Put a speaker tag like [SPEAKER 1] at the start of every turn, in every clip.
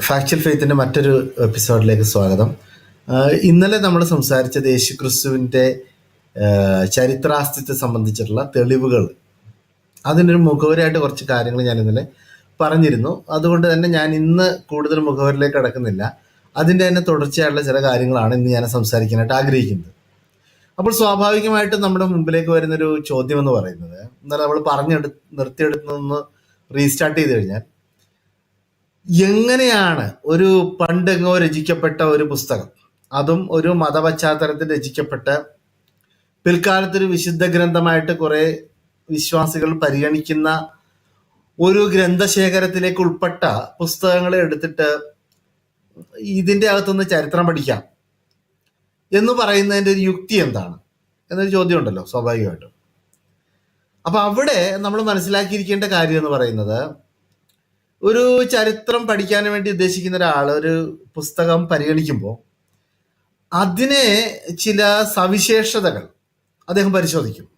[SPEAKER 1] Factual ഫെയ്ത്തിന്റെ മറ്റൊരു എപ്പിസോഡിലേക്ക് സ്വാഗതം. ഇന്നലെ നമ്മൾ സംസാരിച്ചത് യേശു ക്രിസ്തുവിന്റെ ചരിത്രാസ്തിത്വം സംബന്ധിച്ചിട്ടുള്ള തെളിവുകൾ. അതിനൊരു മുഖവരായിട്ട് കുറച്ച് കാര്യങ്ങൾ ഞാൻ ഇന്നലെ പറഞ്ഞിരുന്നു. അതുകൊണ്ട് തന്നെ ഞാൻ ഇന്ന് കൂടുതൽ മുഖവരിലേക്ക് കടക്കുന്നില്ല. അതിന്റെ തന്നെ തുടർച്ചയായിട്ടുള്ള ചില കാര്യങ്ങളാണ് ഇന്ന് ഞാൻ സംസാരിക്കാനായിട്ട് ആഗ്രഹിക്കുന്നത്. അപ്പോൾ സ്വാഭാവികമായിട്ട് നമ്മുടെ മുമ്പിലേക്ക് വരുന്നൊരു ചോദ്യം എന്ന് പറയുന്നത് എന്നാൽ നമ്മൾ പറഞ്ഞെടു നിർത്തിയെടുത്തൊന്ന് റീസ്റ്റാർട്ട് ചെയ്ത് കഴിഞ്ഞാൽ എങ്ങനെയാണ് ഒരു പണ്ടെങ്ങോ രചിക്കപ്പെട്ട ഒരു പുസ്തകം അതും ഒരു മതപശ്ചാത്തലത്തിൽ രചിക്കപ്പെട്ട പിൽക്കാലത്തൊരു വിശുദ്ധ ഗ്രന്ഥമായിട്ട് കുറെ വിശ്വാസികൾ പരിഗണിക്കുന്ന ഒരു ഗ്രന്ഥശേഖരത്തിലേക്ക് ഉൾപ്പെട്ട പുസ്തകങ്ങളെ എടുത്തിട്ട് ഇതിന്റെ അകത്തുനിന്ന് ചരിത്രം പഠിക്കാം എന്ന് പറയുന്നതിന്റെ ഒരു യുക്തി എന്താണ്? എന്നൊരു ചോദ്യം ഉണ്ടല്ലോ സ്വാഭാവികമായിട്ടും. അപ്പൊ അവിടെ നമ്മൾ മനസ്സിലാക്കിയിരിക്കേണ്ട കാര്യം എന്ന് പറയുന്നത് ഒരു ചരിത്രം പഠിക്കാൻ വേണ്ടി ഉദ്ദേശിക്കുന്ന ഒരാൾ ഒരു പുസ്തകം പരിഗണിക്കുമ്പോൾ അതിനെ ചില സവിശേഷതകൾ അദ്ദേഹം പരിശോധിക്കും.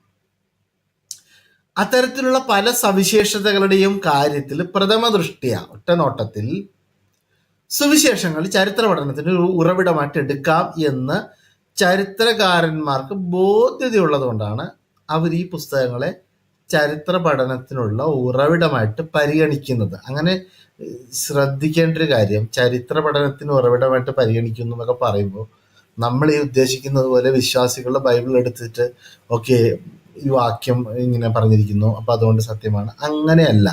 [SPEAKER 1] അത്തരത്തിലുള്ള പല സവിശേഷതകളുടെയും കാര്യത്തിൽ പ്രഥമ ദൃഷ്ടിയ ഒറ്റനോട്ടത്തിൽ സുവിശേഷങ്ങൾ ചരിത്ര പഠനത്തിന് ഉറവിടമായിട്ട് എടുക്കാം എന്ന് ചരിത്രകാരന്മാർക്ക് ബോധ്യതയുള്ളത് കൊണ്ടാണ് അവർ ഈ പുസ്തകങ്ങളെ ചരിത്ര പഠനത്തിനുള്ള ഉറവിടമായിട്ട് പരിഗണിക്കുന്നത്. അങ്ങനെ ശ്രദ്ധിക്കേണ്ട ഒരു കാര്യം ചരിത്ര പഠനത്തിന് ഉറവിടമായിട്ട് പരിഗണിക്കുന്നു എന്നൊക്കെ പറയുമ്പോൾ നമ്മൾ ഈ ഉദ്ദേശിക്കുന്നത് പോലെ വിശ്വാസികളുടെ ബൈബിൾ എടുത്തിട്ട് ഓക്കെ ഈ വാക്യം ഇങ്ങനെ പറഞ്ഞിരിക്കുന്നു അപ്പൊ അതുകൊണ്ട് സത്യമാണ്. അങ്ങനെയല്ല.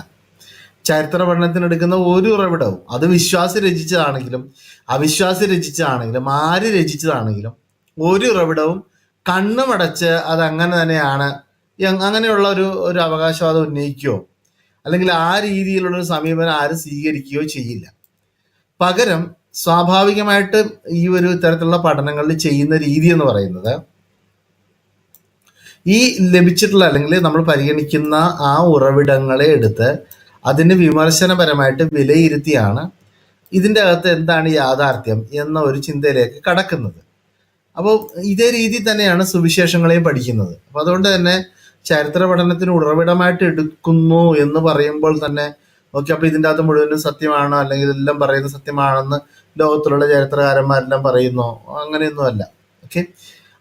[SPEAKER 1] ചരിത്ര പഠനത്തിന് എടുക്കുന്ന ഒരു ഉറവിടവും അത് വിശ്വാസി രചിച്ചതാണെങ്കിലും അവിശ്വാസി രചിച്ചതാണെങ്കിലും ആര് രചിച്ചതാണെങ്കിലും ഒരു ഉറവിടവും കണ്ണുമടച്ച് അത് അങ്ങനെ തന്നെയാണ് അങ്ങനെയുള്ള ഒരു ഒരു അവകാശവാദം ഉന്നയിക്കുകയോ അല്ലെങ്കിൽ ആ രീതിയിലുള്ള ഒരു സമീപനം ആരും സ്വീകരിക്കുകയോ ചെയ്യില്ല. പകരം സ്വാഭാവികമായിട്ട് ഈ ഒരു തരത്തിലുള്ള പഠനങ്ങളിൽ ചെയ്യുന്ന രീതി എന്ന് പറയുന്നത് ഈ ലഭിച്ചിട്ടുള്ള അല്ലെങ്കിൽ നമ്മൾ പരിഗണിക്കുന്ന ആ ഉറവിടങ്ങളെ എടുത്ത് അതിന് വിമർശനപരമായിട്ട് വിലയിരുത്തിയാണ് ഇതിന്റെ അകത്ത് എന്താണ് യാഥാർത്ഥ്യം എന്ന ഒരു ചിന്തയിലേക്ക് കടക്കുന്നത്. അപ്പോൾ ഇതേ രീതി തന്നെയാണ് സുവിശേഷങ്ങളെയും പഠിക്കുന്നത്. അപ്പോൾ അതുകൊണ്ട് തന്നെ ചരിത്ര പഠനത്തിന് ഉറവിടമായിട്ട് എടുക്കുന്നു എന്ന് പറയുമ്പോൾ തന്നെ ഓക്കെ അപ്പൊ ഇതിന്റെ അകത്ത് മുഴുവനും സത്യമാണ്? അല്ലെങ്കിൽ ഇതെല്ലാം പറയുന്നത് സത്യമാണെന്ന് ലോകത്തിലുള്ള ചരിത്രകാരന്മാരെല്ലാം പറയുന്നു? അങ്ങനെയൊന്നുമല്ല ഓക്കെ?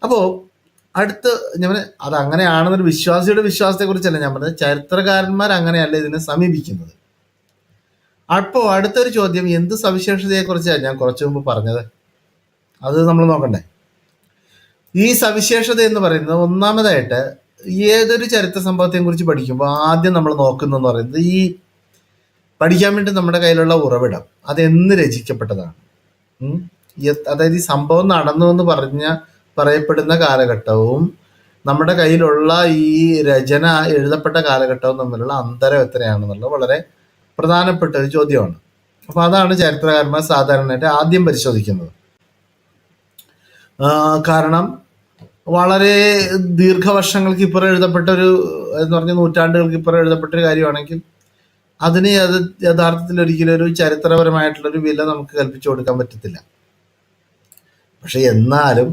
[SPEAKER 1] അപ്പോൾ അടുത്ത് ഞാൻ അത് അങ്ങനെയാണെന്നൊരു വിശ്വാസിയുടെ വിശ്വാസത്തെ കുറിച്ചല്ല ഞാൻ പറഞ്ഞത്. ചരിത്രകാരന്മാർ അങ്ങനെയല്ല ഇതിനെ സമീപിക്കുന്നത്. അപ്പോൾ അടുത്തൊരു ചോദ്യം എന്ത് സവിശേഷതയെ കുറിച്ചാണ് ഞാൻ കുറച്ചു മുമ്പ് പറഞ്ഞത്? അത് നമ്മൾ നോക്കണ്ടേ. ഈ സവിശേഷത എന്ന് പറയുന്നത് ഒന്നാമതായിട്ട് ഏതൊരു ചരിത്ര സംഭവത്തെയും കുറിച്ച് പഠിക്കുമ്പോൾ ആദ്യം നമ്മൾ നോക്കുന്നതെന്ന് പറയുന്നത് ഈ പഠിക്കാൻ വേണ്ടി നമ്മുടെ കയ്യിലുള്ള ഉറവിടം അത് എന്ന് രചിക്കപ്പെട്ടതാണ്. അതായത് ഈ സംഭവം നടന്നു എന്ന് പറഞ്ഞ പറയപ്പെടുന്ന കാലഘട്ടവും നമ്മുടെ കയ്യിലുള്ള ഈ രചന എഴുതപ്പെട്ട കാലഘട്ടവും തമ്മിലുള്ള അന്തരം എത്രയാണെന്നുള്ളത് വളരെ പ്രധാനപ്പെട്ട ഒരു ചോദ്യമാണ്. അപ്പൊ അതാണ് ചരിത്രകാരന്മാർ സാധാരണയായിട്ട് ആദ്യം പരിശോധിക്കുന്നത്. കാരണം വളരെ ദീർഘവർഷങ്ങൾക്ക് ഇപ്പുറം എഴുതപ്പെട്ട ഒരു എന്ന് പറഞ്ഞ നൂറ്റാണ്ടുകൾക്ക് ഇപ്പുറം എഴുതപ്പെട്ട ഒരു കാര്യമാണെങ്കിൽ അതിന് അത് യഥാർത്ഥത്തിൽ ഒരിക്കലും ഒരു ചരിത്രപരമായിട്ടുള്ള ഒരു വില നമുക്ക് കൽപ്പിച്ചു കൊടുക്കാൻ പറ്റത്തില്ല. പക്ഷെ എന്നാലും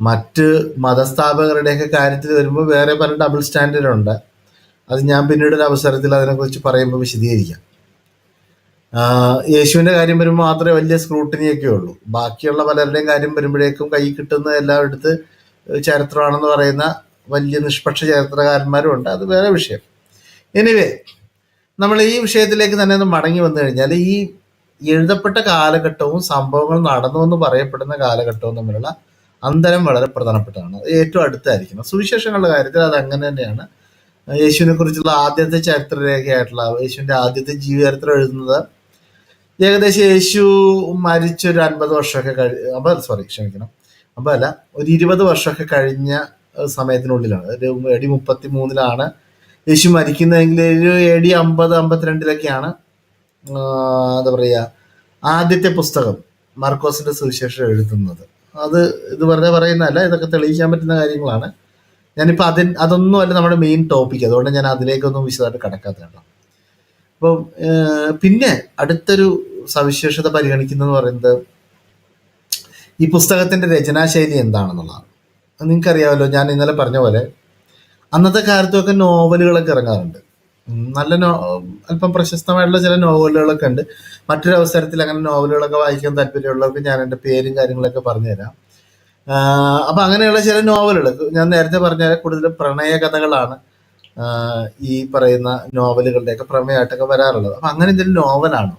[SPEAKER 1] മറ്റ് മതസ്ഥാപകരുടെയൊക്കെ കാര്യത്തിൽ വരുമ്പോൾ വേറെ പല ഡബിൾ സ്റ്റാൻഡേർഡ് ഉണ്ട്. അത് ഞാൻ പിന്നീട് ഒരു അവസരത്തിൽ അതിനെക്കുറിച്ച് പറയുമ്പോൾ വിശദീകരിക്കാം. യേശുവിന്റെ കാര്യം വരുമ്പോൾ മാത്രമേ വലിയ സ്ക്രൂട്ടിനിയൊക്കെ ഉള്ളൂ. ബാക്കിയുള്ള പലരുടെയും കാര്യം വരുമ്പോഴേക്കും കൈ കിട്ടുന്ന എല്ലാം എടുത്ത് ചരിത്രമാണെന്ന് പറയുന്ന വലിയ നിഷ്പക്ഷ ചരിത്രകാരന്മാരും ഉണ്ട്. അത് വേറെ വിഷയം. എനിവേ നമ്മൾ ഈ വിഷയത്തിലേക്ക് തന്നെ ഒന്ന് മടങ്ങി വന്നു കഴിഞ്ഞാൽ ഈ എഴുതപ്പെട്ട കാലഘട്ടവും സംഭവങ്ങൾ നടന്നു എന്ന് പറയപ്പെടുന്ന കാലഘട്ടവും തമ്മിലുള്ള അന്തരം വളരെ പ്രധാനപ്പെട്ടതാണ്. ഏറ്റവും അടുത്തായിരിക്കണം. സുവിശേഷങ്ങളുടെ കാര്യത്തിൽ അത് അങ്ങനെ തന്നെയാണ്. യേശുവിനെ കുറിച്ചുള്ള ആദ്യത്തെ ചരിത്രരേഖയായിട്ടുള്ള യേശുവിന്റെ ആദ്യത്തെ ജീവചരിത്രം എഴുതുന്നത് ഏകദേശം യേശു മരിച്ചൊരു അൻപത് വർഷമൊക്കെ കഴി അമ്പത് സോറി ക്ഷമിക്കണം. അമ്പതല്ല ഒരു ഇരുപത് വർഷമൊക്കെ കഴിഞ്ഞ സമയത്തിനുള്ളിലാണ്. ഒരു എ ഡി മുപ്പത്തി മൂന്നിലാണ് യേശു മരിക്കുന്നതെങ്കിൽ ഒരു എ ഡി അമ്പത് അമ്പത്തിരണ്ടിലൊക്കെയാണ് എന്താ പറയുക ആദ്യത്തെ പുസ്തകം മാർക്കോസിന്റെ സുവിശേഷം എഴുതുന്നത്. അത് ഇത് വെറുതെ പറയുന്നതല്ല ഇതൊക്കെ തെളിയിക്കാൻ പറ്റുന്ന കാര്യങ്ങളാണ്. ഞാനിപ്പോൾ അതിൻ അതൊന്നും അല്ല നമ്മുടെ മെയിൻ ടോപ്പിക് അതുകൊണ്ട് ഞാൻ അതിലേക്കൊന്നും വിശദമായിട്ട് കിടക്കാത്തതാണ് അപ്പം പിന്നെ അടുത്തൊരു സവിശേഷത പരിഗണിക്കുന്നതെന്ന് പറയുന്നത് ഈ പുസ്തകത്തിന്റെ രചനാശൈലി എന്താണെന്നുള്ളതാണ്. നിങ്ങൾക്കറിയാമല്ലോ ഞാൻ ഇന്നലെ പറഞ്ഞ പോലെ അന്നത്തെ കാലത്തൊക്കെ നോവലുകളൊക്കെ ഇറങ്ങാറുണ്ട്. നല്ല നോ അല്പം പ്രശസ്തമായിട്ടുള്ള ചില നോവലുകളൊക്കെ ഉണ്ട്. മറ്റൊരു അവസരത്തിൽ അങ്ങനെ നോവലുകളൊക്കെ വായിക്കാൻ താല്പര്യമുള്ളവർക്ക് ഞാൻ എന്റെ പേരും കാര്യങ്ങളൊക്കെ പറഞ്ഞുതരാം. അപ്പൊ അങ്ങനെയുള്ള ചില നോവലുകൾ ഞാൻ നേരത്തെ പറഞ്ഞ കൂടുതലും പ്രണയ കഥകളാണ് ഈ പറയുന്ന നോവലുകളുടെയൊക്കെ പ്രമേയമായിട്ടൊക്കെ വരാറുള്ളത്. അപ്പം അങ്ങനെ എന്തെങ്കിലും നോവലാണോ?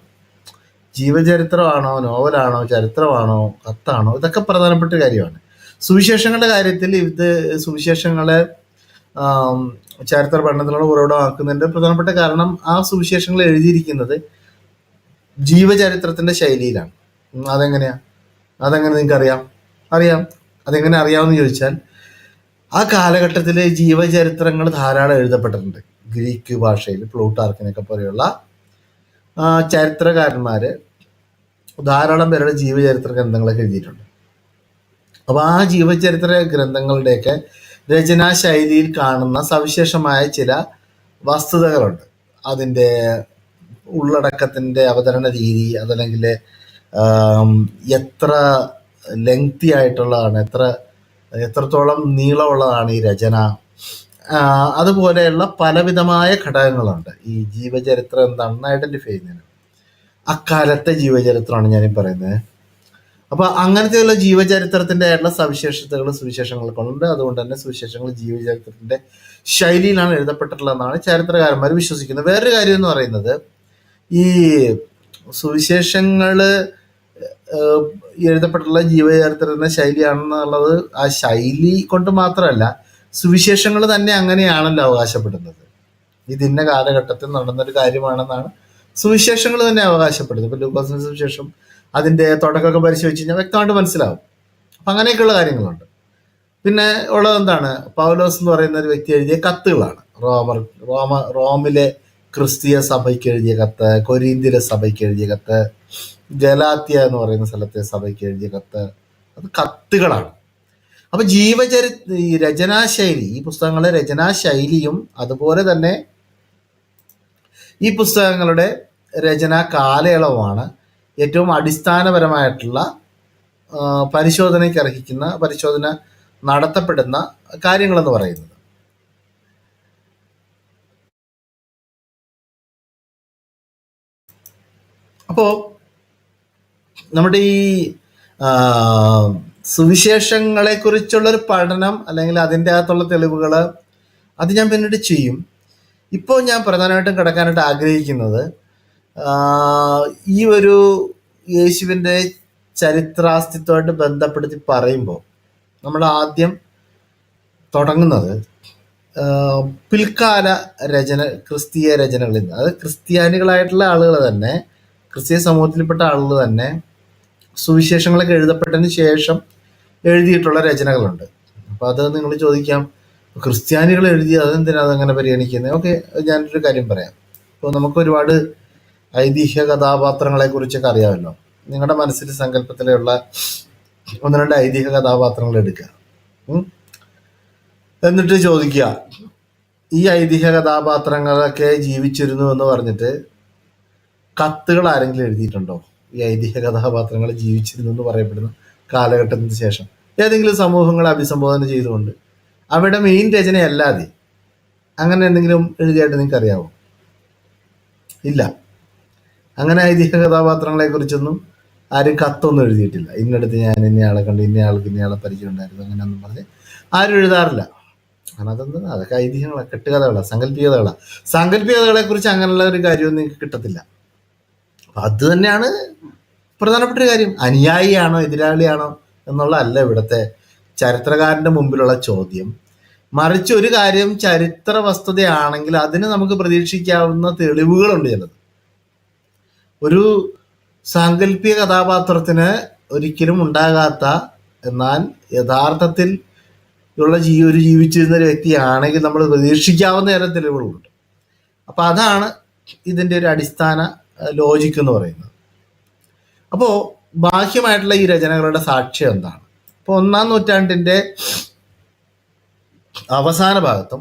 [SPEAKER 1] ജീവചരിത്രമാണോ നോവലാണോ ചരിത്രമാണോ കത്താണോ ഇതൊക്കെ പ്രധാനപ്പെട്ട കാര്യമാണ്. സുവിശേഷങ്ങളുടെ കാര്യത്തിൽ ഇത് സുവിശേഷങ്ങളെ ചരിത്ര പഠനത്തിനുള്ള ഉറവിടമാക്കുന്നതിന്റെ പ്രധാനപ്പെട്ട കാരണം ആ സുവിശേഷങ്ങൾ എഴുതിയിരിക്കുന്നത് ജീവചരിത്രത്തിന്റെ ശൈലിയിലാണ്. അതെങ്ങനെയാ? അതെങ്ങനെ നിങ്ങൾക്ക് അറിയാം. അറിയാം അതെങ്ങനെ അറിയാമെന്ന് ചോദിച്ചാൽ ആ കാലഘട്ടത്തിലെ ജീവചരിത്രങ്ങൾ ധാരാളം എഴുതപ്പെട്ടിട്ടുണ്ട്. ഗ്രീക്ക് ഭാഷയിൽ പ്ലൂട്ടാർക്കിനൊക്കെ പോലെയുള്ള ചരിത്രകാരന്മാര് ധാരാളം പേരുടെ ജീവചരിത്ര ഗ്രന്ഥങ്ങളൊക്കെ എഴുതിയിട്ടുണ്ട്. അപ്പൊ ആ ജീവചരിത്ര ഗ്രന്ഥങ്ങളുടെയൊക്കെ രചനാ ശൈലിയിൽ കാണുന്ന സവിശേഷമായ ചില വസ്തുതകളുണ്ട്. അതിന്റെ ഉള്ളടക്കത്തിന്റെ അവതരണ രീതി അതല്ലെങ്കിൽ എത്ര ലെങ്തി ആയിട്ടുള്ളതാണ് എത്ര എത്രത്തോളം നീളമുള്ളതാണ് ഈ രചന അതുപോലെയുള്ള പലവിധമായ ഘടകങ്ങളുണ്ട്. ഈ ജീവചരിത്രം എന്താണെന്ന് ഐഡന്റിഫൈ ചെയ്യുന്നതിന്. അക്കാലത്തെ ജീവചരിത്രമാണ് ഞാനീ പറയുന്നത്. അപ്പൊ അങ്ങനത്തെയുള്ള ജീവചരിത്രത്തിന്റെ ആയിട്ടുള്ള സവിശേഷതകൾ സുവിശേഷങ്ങൾക്കുണ്ട് അതുകൊണ്ട് തന്നെ സുവിശേഷങ്ങൾ ജീവചരിത്രത്തിന്റെ ശൈലിയിലാണ് എഴുതപ്പെട്ടിട്ടുള്ളതെന്നാണ് ചരിത്രകാരന്മാർ വിശ്വസിക്കുന്നത്. വേറൊരു കാര്യം എന്ന് പറയുന്നത് ഈ സുവിശേഷങ്ങൾ എഴുതപ്പെട്ടുള്ള ജീവചരിത്രത്തിന്റെ ശൈലിയാണെന്നുള്ളത് ആ ശൈലി കൊണ്ട് മാത്രമല്ല സുവിശേഷങ്ങൾ തന്നെ അങ്ങനെയാണല്ലോ അവകാശപ്പെടുന്നത്. ഇത് കാലഘട്ടത്തിൽ നടന്നൊരു കാര്യമാണെന്നാണ് സുവിശേഷങ്ങൾ തന്നെ അവകാശപ്പെടുന്നത്. ഇപ്പൊ ലൂക്കോസിന് സുവിശേഷം അതിന്റെ തുടക്കമൊക്കെ പരിശോധിച്ച് കഴിഞ്ഞാൽ വ്യക്തമായിട്ട് മനസ്സിലാവും. അപ്പൊ അങ്ങനെയൊക്കെയുള്ള കാര്യങ്ങളുണ്ട്. പിന്നെ ഉള്ളത് എന്താണ്? പൗലോസ് എന്ന് പറയുന്ന ഒരു വ്യക്തി എഴുതിയ കത്തുകളാണ്. റോമർ റോമ റോമിലെ ക്രിസ്തീയ സഭയ്ക്ക് എഴുതിയ കത്ത് കൊരീന്തിലെ സഭയ്ക്ക് എഴുതിയ കത്ത് ഗലാത്യ എന്ന് പറയുന്ന സ്ഥലത്തെ സഭയ്ക്ക് എഴുതിയ കത്ത് അത് കത്തുകളാണ്. അപ്പൊ ജീവചരി ഈ രചനാശൈലി ഈ പുസ്തകങ്ങളുടെ രചനാശൈലിയും അതുപോലെ തന്നെ ഈ പുസ്തകങ്ങളുടെ രചനാ കാലയളവുമാണ് ഏറ്റവും അടിസ്ഥാനപരമായിട്ടുള്ള പരിശോധനയ്ക്ക് അർഹിക്കുന്ന പരിശോധന നടത്തപ്പെടുന്ന കാര്യങ്ങളെന്ന് പറയുന്നത്. അപ്പോ നമ്മുടെ ഈ ആ, സുവിശേഷങ്ങളെ കുറിച്ചുള്ള ഒരു പഠനം അല്ലെങ്കിൽ അതിന്റെ അകത്തുള്ള തെളിവുകൾ അത് ഞാൻ പിന്നീട് ചെയ്യും. ഇപ്പോൾ ഞാൻ പ്രധാനമായിട്ടും കിടക്കാനായിട്ട് ആഗ്രഹിക്കുന്നത് ഈ ഒരു യേശുവിന്റെ ചരിത്രാസ്തിത്വമായിട്ട് ബന്ധപ്പെടുത്തി പറയുമ്പോൾ നമ്മൾ ആദ്യം തുടങ്ങുന്നത് പിൽക്കാല രചന ക്രിസ്തീയ രചനകളിൽ നിന്ന്. അത് ക്രിസ്ത്യാനികളായിട്ടുള്ള ആളുകൾ തന്നെ ക്രിസ്തീയ സമൂഹത്തിൽപ്പെട്ട ആളുകൾ തന്നെ സുവിശേഷങ്ങളൊക്കെ എഴുതപ്പെട്ടതിന് ശേഷം എഴുതിയിട്ടുള്ള രചനകളുണ്ട്. അപ്പോൾ അത് നിങ്ങൾ ചോദിക്കാം. ക്രിസ്ത്യാനികൾ എഴുതി അതെന്തിനാ അതങ്ങനെ പരിഗണിക്കുന്നത് ഓക്കെ ഞാനൊരു കാര്യം പറയാം. ഇപ്പോൾ നമുക്ക് ഒരുപാട് ഐതിഹ്യ കഥാപാത്രങ്ങളെ കുറിച്ചൊക്കെ അറിയാമല്ലോ. നിങ്ങളുടെ മനസ്സിൽ സങ്കല്പത്തിലുള്ള ഒന്ന് രണ്ട് ഐതിഹ്യ കഥാപാത്രങ്ങൾ എടുക്കുക. എന്നിട്ട് ചോദിക്കുക ഈ ഐതിഹ്യ കഥാപാത്രങ്ങളൊക്കെ ജീവിച്ചിരുന്നു എന്ന് പറഞ്ഞിട്ട് കത്തുകൾ ആരെങ്കിലും എഴുതിയിട്ടുണ്ടോ? ഈ ഐതിഹ്യ കഥാപാത്രങ്ങൾ ജീവിച്ചിരുന്നു എന്ന് പറയപ്പെടുന്ന കാലഘട്ടത്തിന് ശേഷം. ഏതെങ്കിലും സമൂഹങ്ങളെ അഭിസംബോധന ചെയ്തുകൊണ്ട് അവിടെ മെയിൻ രചനയല്ലാതെ അങ്ങനെ എന്തെങ്കിലും എഴുതിയായിട്ട് നിങ്ങൾക്ക് അറിയാവോ ഇല്ല. അങ്ങനെ ഐതിഹ്യ കഥാപാത്രങ്ങളെ കുറിച്ചൊന്നും ആരും കത്തൊന്നും എഴുതിയിട്ടില്ല. ഇന്നടുത്ത് ഞാൻ ഇന്നയാളെ കണ്ട് ഇന്നയാൾക്ക് ഇന്നയാളെ പരിചയം ഉണ്ടായിരുന്നു അങ്ങനെയൊന്നും പറഞ്ഞ് ആരും എഴുതാറില്ല. കാരണം അതെന്താ? അതൊക്കെ ഐതിഹ്യങ്ങളാണ് കെട്ടുകഥകളാണ് സങ്കല്പികതകളാണ് സങ്കല്പികതകളെ കുറിച്ച് അങ്ങനെയുള്ള ഒരു കാര്യമൊന്നും നിങ്ങൾക്ക് കിട്ടത്തില്ല. അത് തന്നെയാണ് പ്രധാനപ്പെട്ട ഒരു കാര്യം അനുയായിയാണോ എതിരാളിയാണോ എന്നുള്ളതല്ല ഇവിടുത്തെ ചരിത്രകാരന്റെ മുമ്പിലുള്ള ചോദ്യം. മറിച്ച് ഒരു കാര്യം ചരിത്ര വസ്തുതയാണെങ്കിൽ അതിന് നമുക്ക് പ്രതീക്ഷിക്കാവുന്ന തെളിവുകളുണ്ട് ചിലത്. ഒരു സാങ്കല്പിക കഥാപാത്രത്തിന് ഒരിക്കലും ഉണ്ടാകാത്ത എന്നാൽ യഥാർത്ഥത്തിൽ ഉള്ള ജീ ഒരു ജീവിച്ചിരുന്ന ഒരു വ്യക്തിയാണെങ്കിൽ നമ്മൾ പ്രതീക്ഷിക്കാവുന്ന തരം തെളിവുകളുണ്ട്. അപ്പൊ അതാണ് ഇതിന്റെ ഒരു അടിസ്ഥാന ലോജിക് എന്ന് പറയുന്നത്. അപ്പോൾ ബാഹ്യമായിട്ടുള്ള ഈ രചനകളുടെ സാക്ഷ്യം എന്താണ്? അപ്പോൾ ഒന്നാം നൂറ്റാണ്ടിന്റെ അവസാന ഭാഗത്തും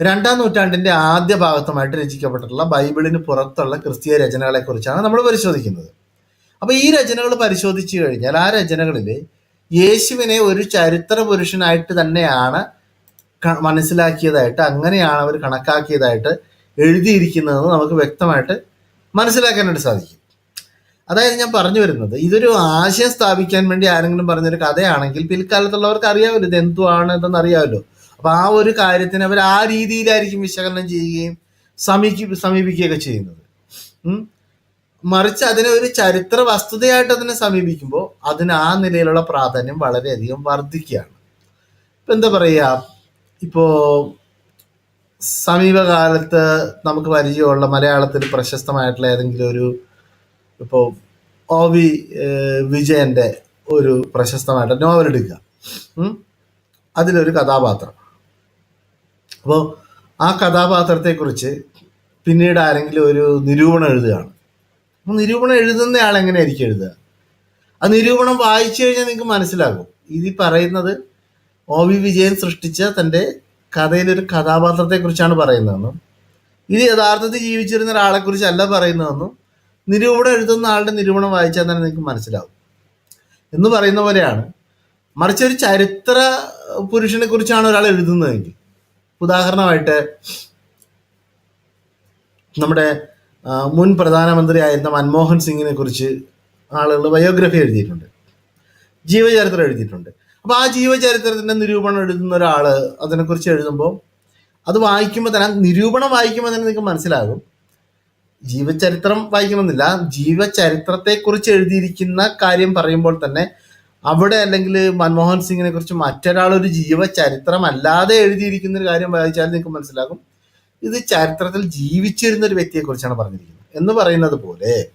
[SPEAKER 1] രണ്ടാം നൂറ്റാണ്ടിന്റെ ആദ്യ ഭാഗത്തുമായിട്ട് രചിക്കപ്പെട്ടിട്ടുള്ള ബൈബിളിന് പുറത്തുള്ള ക്രിസ്തീയ രചനകളെക്കുറിച്ചാണ് നമ്മൾ പരിശോധിക്കുന്നത്. അപ്പോൾ ഈ രചനകൾ പരിശോധിച്ചു കഴിഞ്ഞാൽ ആ രചനകളിൽ യേശുവിനെ ഒരു ചരിത്ര പുരുഷനായിട്ട് തന്നെയാണ് മനസ്സിലാക്കിയതായിട്ട് അങ്ങനെയാണ് അവർ കണക്കാക്കിയതായിട്ട് എഴുതിയിരിക്കുന്നതെന്ന് നമുക്ക് വ്യക്തമായിട്ട് മനസ്സിലാക്കാനായിട്ട് സാധിക്കും. അതായത് ഞാൻ പറഞ്ഞു വരുന്നത് ഇതൊരു ആശയം സ്ഥാപിക്കാൻ വേണ്ടി ആരെങ്കിലും പറഞ്ഞൊരു കഥയാണെങ്കിൽ പിൽക്കാലത്തുള്ളവർക്ക് അറിയാമല്ലോ ഇത് എന്തുവാണ് ഇതെന്ന് അറിയാമല്ലോ. അപ്പൊ ആ ഒരു കാര്യത്തിന് അവർ ആ രീതിയിലായിരിക്കും വിശകലനം ചെയ്യുകയും സമീപി സമീപിക്കുകയൊക്കെ ചെയ്യുന്നത്. മറിച്ച് അതിനെ ഒരു ചരിത്ര വസ്തുതയായിട്ട് അതിനെ സമീപിക്കുമ്പോൾ അതിന് ആ നിലയിലുള്ള പ്രാധാന്യം വളരെയധികം വർദ്ധിക്കുകയാണ്. ഇപ്പൊ എന്താ പറയുക ഇപ്പോ സമീപകാലത്ത് നമുക്ക് പരിചയമുള്ള മലയാളത്തിൽ പ്രശസ്തമായിട്ടുള്ള ഏതെങ്കിലും ഒരു ഇപ്പോൾ ഒ വി വിജയന്റെ ഒരു പ്രശസ്തമായിട്ട് നോവൽ എടുക്കുക അതിലൊരു കഥാപാത്രം. അപ്പോൾ ആ കഥാപാത്രത്തെക്കുറിച്ച് പിന്നീട് ആരെങ്കിലും ഒരു നിരൂപണം എഴുതുകയാണ്. അപ്പം നിരൂപണം എഴുതുന്ന ആൾ എങ്ങനെയായിരിക്കും എഴുതുക? ആ നിരൂപണം വായിച്ചു കഴിഞ്ഞാൽ നിങ്ങൾക്ക് മനസ്സിലാകും. ഇത് പറയുന്നത് ഒ വി വിജയൻ സൃഷ്ടിച്ച തന്റെ കഥയിലൊരു കഥാപാത്രത്തെക്കുറിച്ചാണ് പറയുന്നതെന്നും ഇത് യഥാർത്ഥത്തിൽ ജീവിച്ചിരുന്ന ഒരാളെക്കുറിച്ചല്ല പറയുന്നതെന്നും നിരൂപണം എഴുതുന്ന ആളുടെ നിരൂപണം വായിച്ചാൽ തന്നെ നിങ്ങൾക്ക് മനസ്സിലാവും. എന്ന് പറയുന്ന പോലെയാണ്. മറിച്ച് ഒരു ചരിത്ര പുരുഷനെ കുറിച്ചാണ് ഒരാൾ എഴുതുന്നതെങ്കിൽ. ഉദാഹരണമായിട്ട് നമ്മുടെ മുൻ പ്രധാനമന്ത്രിയായിരുന്ന മൻമോഹൻ സിംഗിനെ കുറിച്ച് ആളുകൾ ബയോഗ്രഫി എഴുതിയിട്ടുണ്ട്. ജീവചരിത്രം എഴുതിയിട്ടുണ്ട്. അപ്പോൾ ആ ജീവചരിത്രത്തിന്റെ നിരൂപണം എഴുതുന്ന ഒരാൾ അതിനെക്കുറിച്ച് എഴുതുമ്പോൾ അത് വായിക്കുമ്പോൾ തന്നെ നിരൂപണം വായിക്കുമ്പോൾ തന്നെ നിങ്ങൾക്ക് മനസ്സിലാകും. ജീവചരിത്രം വായിക്കണമെന്നില്ല. ജീവചരിത്രത്തെക്കുറിച്ച് എഴുതിയിരിക്കുന്ന കാര്യം പറയുമ്പോൾ തന്നെ അവിടെ അല്ലെങ്കിൽ മൻമോഹൻ സിംഗിനെ കുറിച്ച് മറ്റൊരാൾ ഒരു ജീവചരിത്രം അല്ലാതെ എഴുതിയിരിക്കുന്ന ഒരു കാര്യം വായിച്ചാൽ നിങ്ങൾക്ക് മനസ്സിലാകും. ഇത് ചരിത്രത്തിൽ ജീവിച്ചിരുന്ന ഒരു വ്യക്തിയെക്കുറിച്ചാണ് പറഞ്ഞിരിക്കുന്നത്. എന്ന് പറയുന്നത് പോലെ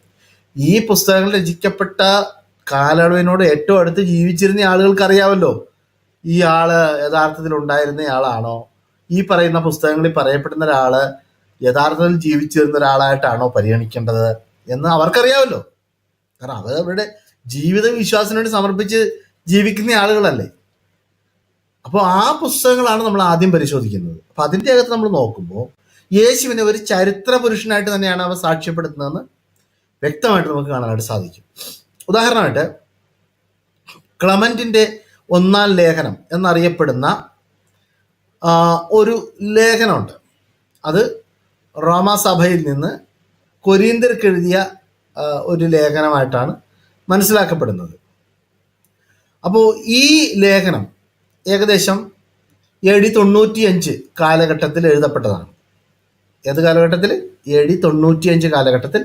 [SPEAKER 1] ഈ പുസ്തകങ്ങൾ രചിക്കപ്പെട്ട കാലയളവിനോട് ഏറ്റവും അടുത്ത് ജീവിച്ചിരുന്ന ആളുകൾക്ക് അറിയാമല്ലോ. ഈ ആൾ യഥാർത്ഥത്തിൽ ഉണ്ടായിരുന്ന ആളാണോ? ഈ പറയുന്ന പുസ്തകങ്ങളിൽ പറയപ്പെടുന്ന ഒരാൾ യഥാർത്ഥത്തിൽ ജീവിച്ചിരുന്ന ഒരാളായിട്ടാണോ പരിഗണിക്കേണ്ടത് എന്ന് അവർക്കറിയാമല്ലോ. കാരണം അവർ അവരുടെ ജീവിത വിശ്വാസത്തിന് വേണ്ടി സമർപ്പിച്ച് ജീവിക്കുന്ന ആളുകളല്ലേ. അപ്പോൾ ആ പുസ്തകങ്ങളാണ് നമ്മൾ ആദ്യം പരിശോധിക്കുന്നത്. അപ്പൊ അതിന്റെ അകത്ത് നമ്മൾ നോക്കുമ്പോൾ യേശുവിനെ ഒരു ചരിത്ര പുരുഷനായിട്ട് തന്നെയാണ് അവ സാക്ഷ്യപ്പെടുത്തുന്നതെന്ന് വ്യക്തമായിട്ട് നമുക്ക് കാണാനായിട്ട് സാധിക്കും. ഉദാഹരണമായിട്ട് ക്ലമന്റിന്റെ ഒന്നാം ലേഖനം എന്നറിയപ്പെടുന്ന ഒരു ലേഖനമുണ്ട്. അത് റോമാസഭയിൽ നിന്ന് കൊരീന്തിർക്ക് എഴുതിയ ഒരു ലേഖനമായിട്ടാണ് മനസ്സിലാക്കപ്പെടുന്നത്. അപ്പോൾ ഈ ലേഖനം ഏകദേശം എ ഡി തൊണ്ണൂറ്റിയഞ്ച് കാലഘട്ടത്തിൽ എഴുതപ്പെട്ടതാണ്. ഏത് കാലഘട്ടത്തിൽ? എ ഡി തൊണ്ണൂറ്റിയഞ്ച് കാലഘട്ടത്തിൽ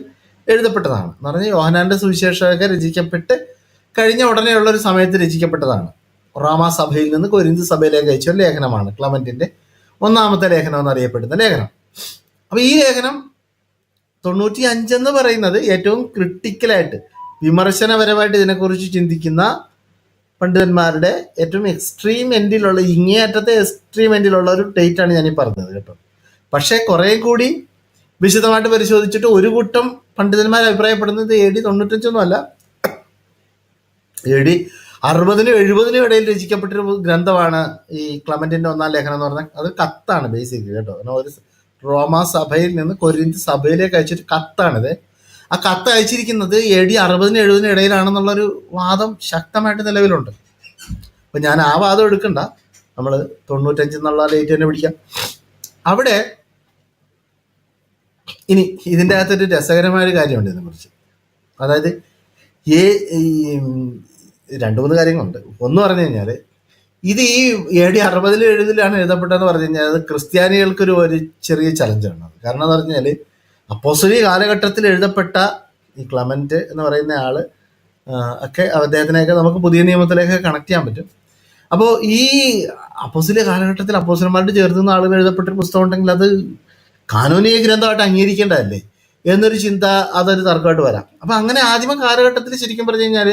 [SPEAKER 1] എഴുതപ്പെട്ടതാണ്. എന്ന് പറഞ്ഞാൽ യോഹനാന്റെ സുവിശേഷമൊക്കെ രചിക്കപ്പെട്ട് കഴിഞ്ഞ ഉടനെയുള്ള ഒരു സമയത്ത് രചിക്കപ്പെട്ടതാണ്. റോമാ സഭയിൽ നിന്ന് കൊരിന്ത് സഭയിലേക്ക് അയച്ച ഒരു ലേഖനമാണ് ക്ലമന്റിന്റെ ഒന്നാമത്തെ ലേഖനം എന്നറിയപ്പെടുന്ന ലേഖനം. അപ്പൊ ഈ ലേഖനം തൊണ്ണൂറ്റി അഞ്ചെന്ന് പറയുന്നത് ഏറ്റവും ക്രിട്ടിക്കലായിട്ട് വിമർശനപരമായിട്ട് ഇതിനെക്കുറിച്ച് ചിന്തിക്കുന്ന പണ്ഡിതന്മാരുടെ ഏറ്റവും എക്സ്ട്രീം എൻഡിലുള്ള ഇങ്ങേയറ്റത്തെ എക്സ്ട്രീം എൻഡിലുള്ള ഒരു ഡേറ്റ് ആണ് ഞാൻ ഈ പറഞ്ഞത് കേട്ടോ. പക്ഷേ കുറെ കൂടി വിശദമായിട്ട് പരിശോധിച്ചിട്ട് ഒരു കൂട്ടം പണ്ഡിതന്മാർ അഭിപ്രായപ്പെടുന്നത് എ ഡി തൊണ്ണൂറ്റഞ്ചൊന്നും അല്ല. എ ഡി അറുപതിനും എഴുപതിനും ഇടയിൽ രചിക്കപ്പെട്ടൊരു ഗ്രന്ഥമാണ് ഈ ക്ലമന്റിന്റെ ഒന്നാം ലേഖനം എന്ന് പറഞ്ഞാൽ അത് കത്താണ് ബേസിക്കലി കേട്ടോ. കാരണം ഒരു റോമാ സഭയിൽ നിന്ന് കൊരിന്ത് സഭയിലേക്ക് അയച്ചൊരു കത്താണിത്. ആ കത്ത് അയച്ചിരിക്കുന്നത് എ ഡി അറുപതിന് എഴുപതിന് ഇടയിലാണെന്നുള്ളൊരു വാദം ശക്തമായിട്ട് നിലവിലുണ്ട്. അപ്പം ഞാൻ ആ വാദം എടുക്കണ്ട. നമ്മൾ തൊണ്ണൂറ്റഞ്ച് എന്നുള്ള ഡേറ്റ് തന്നെ പിടിക്കാം. അവിടെ ഇനി ഇതിന്റെ അകത്തൊരു രസകരമായ ഒരു കാര്യമുണ്ട് ഇതിനെക്കുറിച്ച് അതായത് ഏ രണ്ട് മൂന്ന് കാര്യങ്ങളുണ്ട്. ഒന്ന് പറഞ്ഞു കഴിഞ്ഞാൽ ഇത് ഈ എ ഡി അറുപതിലും എഴുപതിലാണ് എഴുതപ്പെട്ടതെന്ന് പറഞ്ഞു കഴിഞ്ഞാൽ അത് ക്രിസ്ത്യാനികൾക്കൊരു ഒരു ചെറിയ ചലഞ്ചാണ് കാരണം എന്ന് പറഞ്ഞാൽ അപ്പോസലി കാലഘട്ടത്തിൽ എഴുതപ്പെട്ട ഈ ക്ലമന്റ് എന്ന് പറയുന്ന ആൾ ഒക്കെ അദ്ദേഹത്തിനെയൊക്കെ നമുക്ക് പുതിയ നിയമത്തിലേക്ക് കണക്ട് ചെയ്യാൻ പറ്റും. അപ്പോൾ ഈ അപ്പോസിലെ കാലഘട്ടത്തിൽ അപ്പോസ്തലന്മാരുടെ നിന്ന് ആളുകൾ എഴുതപ്പെട്ടൊരു പുസ്തകം ഉണ്ടെങ്കിൽ അത് കാനൂനിക ഗ്രന്ഥമായിട്ട് അംഗീകരിക്കേണ്ടതല്ലേ എന്നൊരു ചിന്ത അതൊരു തർക്കമായിട്ട് വരാം. അപ്പൊ അങ്ങനെ ആദ്യമ കാലഘട്ടത്തിൽ ശരിക്കും പറഞ്ഞു കഴിഞ്ഞാൽ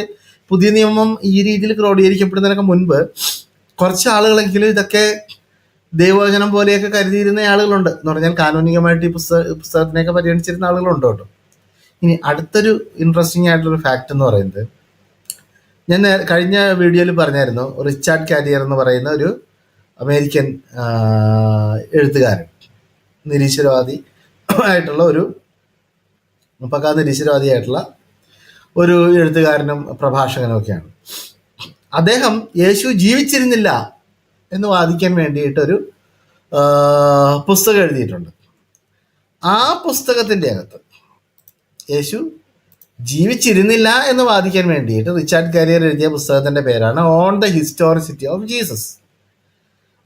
[SPEAKER 1] പുതിയ നിയമം ഈ രീതിയിൽ ക്രോഡീകരിക്കപ്പെടുന്നതിനൊക്കെ മുൻപ് കുറച്ച് ആളുകളെങ്കിലും ഇതൊക്കെ ദൈവവചനം പോലെയൊക്കെ കരുതിയിരുന്ന ആളുകളുണ്ട് എന്ന് പറഞ്ഞാൽ കാനൂനികമായിട്ട് ഈ പുസ്തക പുസ്തകത്തിനെയൊക്കെ പരിഗണിച്ചിരുന്ന ആളുകളുണ്ട് കേട്ടോ. ഇനി അടുത്തൊരു ഇൻട്രസ്റ്റിംഗ് ആയിട്ടുള്ള ഫാക്റ്റ് എന്ന് പറയുന്നത് ഞാൻ കഴിഞ്ഞ വീഡിയോയിൽ പറഞ്ഞായിരുന്നു റിച്ചാർഡ് കാരിയർ എന്ന് പറയുന്ന ഒരു അമേരിക്കൻ എഴുത്തുകാരൻ നിരീശ്വരവാദി ആയിട്ടുള്ള ഒരു പക്കാ നിരീശ്വരവാദിയായിട്ടുള്ള ഒരു എഴുത്തുകാരനും പ്രഭാഷകനും ഒക്കെയാണ് അദ്ദേഹം യേശു ജീവിച്ചിരുന്നില്ല എന്ന് വാദിക്കാൻ വേണ്ടിയിട്ടൊരു പുസ്തകം എഴുതിയിട്ടുണ്ട്. ആ പുസ്തകത്തിന്റെ അകത്ത് യേശു ജീവിച്ചിരുന്നില്ല എന്ന് വാദിക്കാൻ വേണ്ടിയിട്ട് റിച്ചാർഡ് കാരിയർ എഴുതിയ പുസ്തകത്തിന്റെ പേരാണ് on the historicity of Jesus.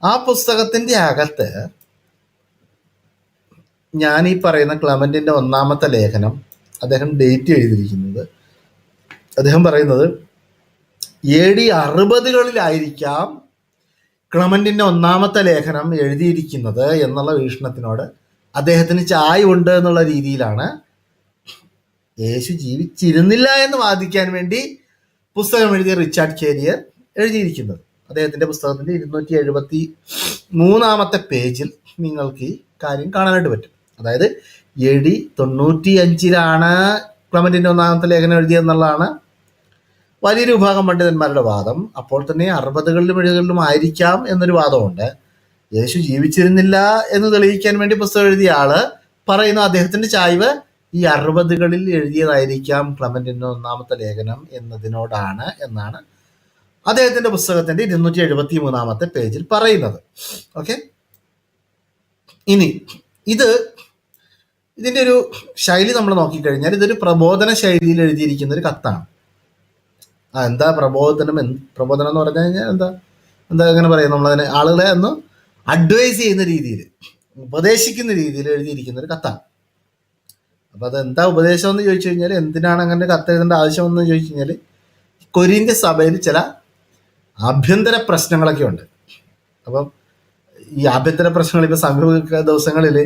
[SPEAKER 1] ആ പുസ്തകത്തിന്റെ അകത്ത് ഞാൻ ഈ പറയുന്ന ക്ലമന്റിന്റെ ഒന്നാമത്തെ ലേഖനം അദ്ദേഹം ഡേറ്റ് എഴുതിയിരിക്കുന്നത്. അദ്ദേഹം പറയുന്നത് എ ഡി അറുപതുകളിലായിരിക്കാം ക്ലമന്റിന്റെ ഒന്നാമത്തെ ലേഖനം എഴുതിയിരിക്കുന്നത് എന്നുള്ള വീക്ഷണത്തിനോട് അദ്ദേഹത്തിന് ചായവുണ്ട് എന്നുള്ള രീതിയിലാണ് യേശു ജീവിച്ചിരുന്നില്ല എന്ന് വാദിക്കാൻ വേണ്ടി പുസ്തകം എഴുതിയ റിച്ചാർഡ് കേരിയർ എഴുതിയിരിക്കുന്നത്. അദ്ദേഹത്തിന്റെ പുസ്തകത്തിന്റെ ഇരുന്നൂറ്റി എഴുപത്തി മൂന്നാമത്തെ പേജിൽ നിങ്ങൾക്ക് ഈ കാര്യം കാണാനായിട്ട് പറ്റും. അതായത് എ ഡി തൊണ്ണൂറ്റി അഞ്ചിലാണ് ക്ലമന്റിന്റെ ഒന്നാമത്തെ ലേഖനം എഴുതിയെന്നുള്ളതാണ് വലിയൊരു വിഭാഗം പണ്ഡിതന്മാരുടെ വാദം. അപ്പോൾ തന്നെ അറുപതുകളിലും എഴുപതുകളിലും ആയിരിക്കാം എന്നൊരു വാദമുണ്ട്. യേശു ജീവിച്ചിരുന്നില്ല എന്ന് തെളിയിക്കാൻ വേണ്ടി പുസ്തകം എഴുതിയ ആൾ പറയുന്ന അദ്ദേഹത്തിന്റെ ചായ്വ് ഈ അറുപതുകളിൽ എഴുതിയതായിരിക്കാം ക്ലമന്റിന്റെ ഒന്നാമത്തെ ലേഖനം എന്നതിനോടാണ് എന്നാണ് അദ്ദേഹത്തിന്റെ പുസ്തകത്തിന്റെ ഇരുന്നൂറ്റി എഴുപത്തി മൂന്നാമത്തെ പേജിൽ പറയുന്നത്. ഓക്കെ? ഇനി ഇത് ഇതിന്റെ ഒരു ശൈലി നമ്മൾ നോക്കിക്കഴിഞ്ഞാൽ ഇതൊരു പ്രബോധന ശൈലിയിൽ എഴുതിയിരിക്കുന്ന ഒരു കത്താണ്. ആ എന്താ പ്രബോധനം എന്ത്? പ്രബോധനം എന്ന് പറഞ്ഞു കഴിഞ്ഞാൽ എന്താ? എന്താ എങ്ങനെ പറയാം? നമ്മളതിനെ ആളുകളെ ഒന്ന് അഡ്വൈസ് ചെയ്യുന്ന രീതിയിൽ ഉപദേശിക്കുന്ന രീതിയിൽ എഴുതിയിരിക്കുന്ന ഒരു കത്താണ്. അപ്പോൾ അത് എന്താ ഉപദേശം എന്ന് ചോദിച്ചു കഴിഞ്ഞാൽ എന്തിനാണ് അങ്ങനെ കത്ത് എഴുതേണ്ട ആവശ്യമെന്ന് ചോദിച്ചു കഴിഞ്ഞാൽ കൊരിന്ത്യ സഭയിൽ ചില ആഭ്യന്തര പ്രശ്നങ്ങളൊക്കെ ഉണ്ട്. അപ്പം ഈ ആഭ്യന്തര പ്രശ്നങ്ങൾ ഇപ്പോൾ സമീപ ദിവസങ്ങളിൽ